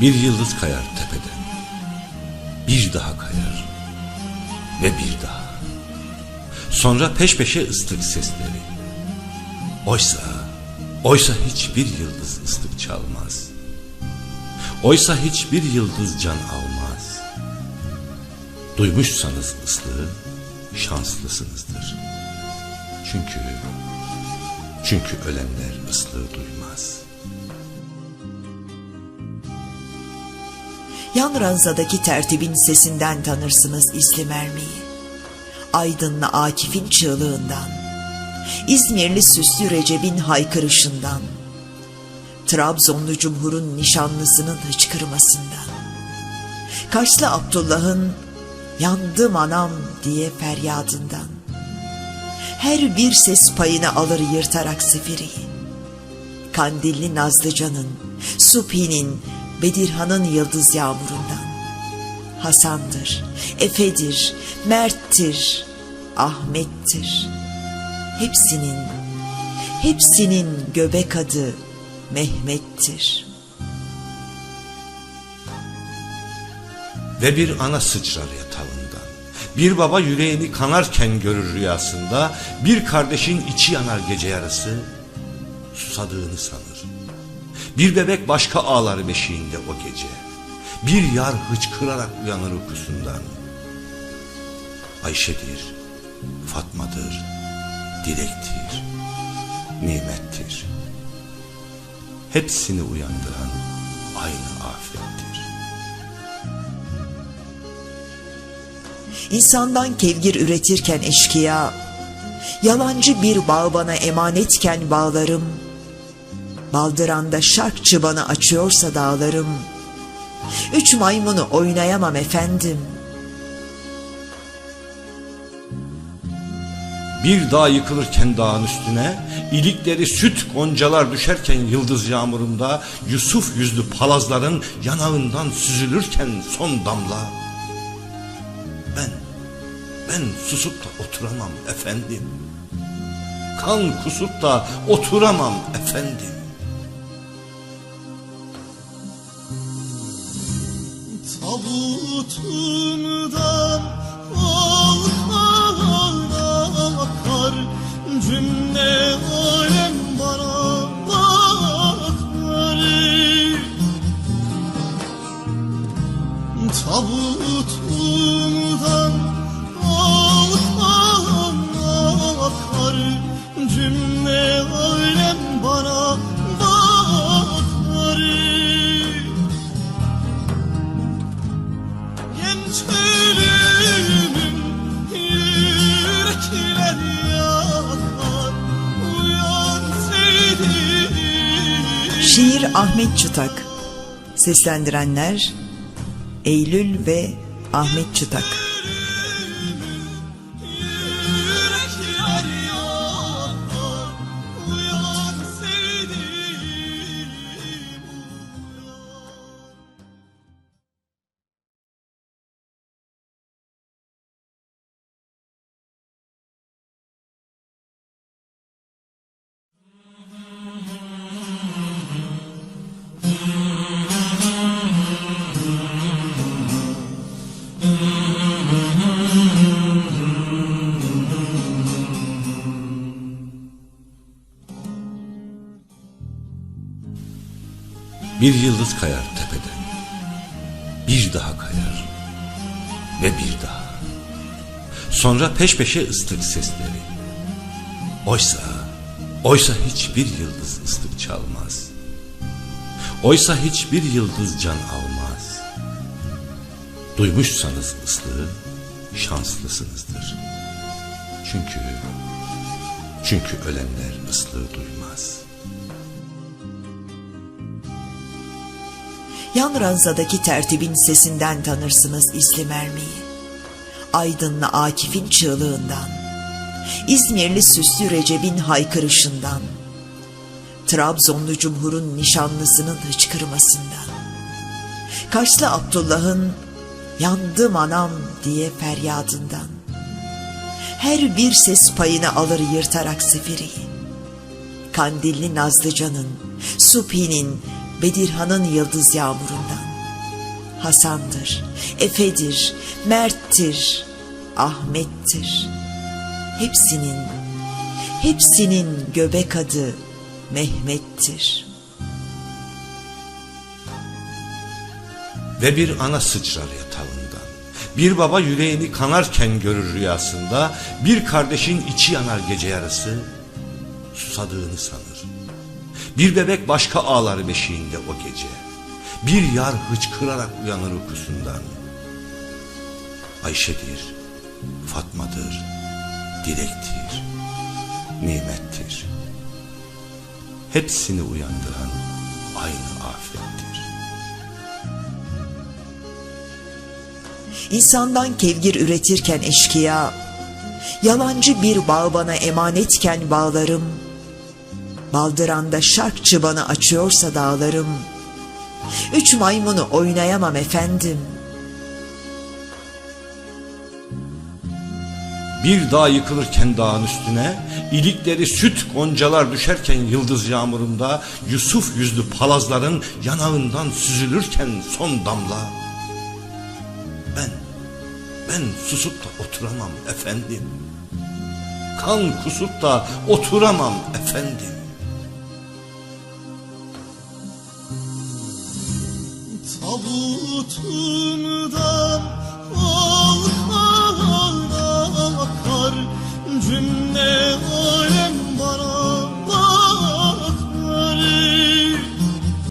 Bir yıldız kayar tepeden. Bir daha kayar. Ve bir daha. Sonra peş peşe ıslık sesleri. Oysa, oysa hiçbir yıldız ıslık çalmaz. Oysa hiçbir yıldız can almaz. Duymuşsanız ıslığı şanslısınızdır. Çünkü, çünkü ölenler ıslığı duymaz.'' Yan ranzadaki tertibin sesinden tanırsınız isli mermiyi. Aydınlı Akif'in çığlığından, İzmirli Süslü Recep'in haykırışından, Trabzonlu Cumhur'un nişanlısının hıçkırmasından, Karslı Abdullah'ın yandım anam diye feryadından, her bir ses payını alır yırtarak zifiri. Kandilli Nazlıcan'ın, Subhi'nin, Bedirhan'ın yıldız yağmurundan. Hasan'dır, Efe'dir, Mert'tir, Ahmet'tir. Hepsinin, hepsinin göbek adı Mehmet'tir. Ve bir ana sıçrar yatağından. Bir baba yüreğini kanarken görür rüyasında. Bir kardeşin içi yanar gece yarısı. Susadığını sanır. Bir bebek başka ağlar beşiğinde o gece. Bir yar hıçkırarak uyanır uykusundan. Ayşe'dir, Fatma'dır, Dilek'tir, Nimet'tir. Hepsini uyandıran aynı afettir. İnsandan kevgir üretirken eşkıya, yalancı bir bağ bana emanetken bağlarım, baldıranda şark çıbanı açıyorsa dağlarım, üç maymunu oynayamam efendim. Bir dağ yıkılırken dağın üstüne, ilikleri süt goncalar düşerken yıldız yağmurunda, Yusuf yüzlü palazların yanağından süzülürken son damla. Ben, ben susup da oturamam efendim. Kan kusup da oturamam efendim. Tabutumdan alkan akar. Cümle alem bana bakar Tabutumdan alkan akar. Cümle Şiir Ahmet Çıtak. Seslendirenler Eylül ve Ahmet Çıtak Bir yıldız kayar tepeden. Bir daha kayar. Ve bir daha. Sonra peş peşe ıslık sesleri. Oysa, oysa hiçbir yıldız ıslık çalmaz. Oysa hiçbir yıldız can almaz. Duymuşsanız ıslığı şanslısınızdır. Çünkü, çünkü ölenler ıslığı duymaz.'' Yan ranzadaki tertibin sesinden tanırsınız isli mermiyi. Aydınlı Akif'in çığlığından, İzmirli Süslü Recep'in haykırışından, Trabzonlu Cumhur'un nişanlısının hıçkırmasından, Karslı Abdullah'ın yandım anam diye feryadından, her bir ses payını alır yırtarak zifiri. Kandilli Nazlıcan'ın, Subhi'nin, Bedirhan'ın yıldız yağmurundan. Hasan'dır, Efe'dir, Mert'tir, Ahmet'tir. Hepsinin, hepsinin göbek adı Mehmet'tir. Ve bir ana sıçrar yatağından. Bir baba yüreğini kanarken görür rüyasında. Bir kardeşin içi yanar gece yarısı. Susadığını sanır. Bir bebek başka ağlar beşiğinde o gece. Bir yar hıçkırarak uyanır uykusundan. Ayşe'dir, Fatma'dır, Dilek'tir, Nimet'tir. Hepsini uyandıran aynı afettir. İnsandan kevgir üretirken eşkıya, yalancı bir bağ bana emanetken bağlarım, baldıranda şark çıbanı açıyorsa dağlarım, üç maymunu oynayamam efendim. Bir dağ yıkılırken dağın üstüne, ilikleri süt goncalar düşerken yıldız yağmurunda, Yusuf yüzlü palazların yanağından süzülürken son damla. Ben, ben susup da oturamam efendim. Kan kusup da oturamam efendim. Tabutundan volkandan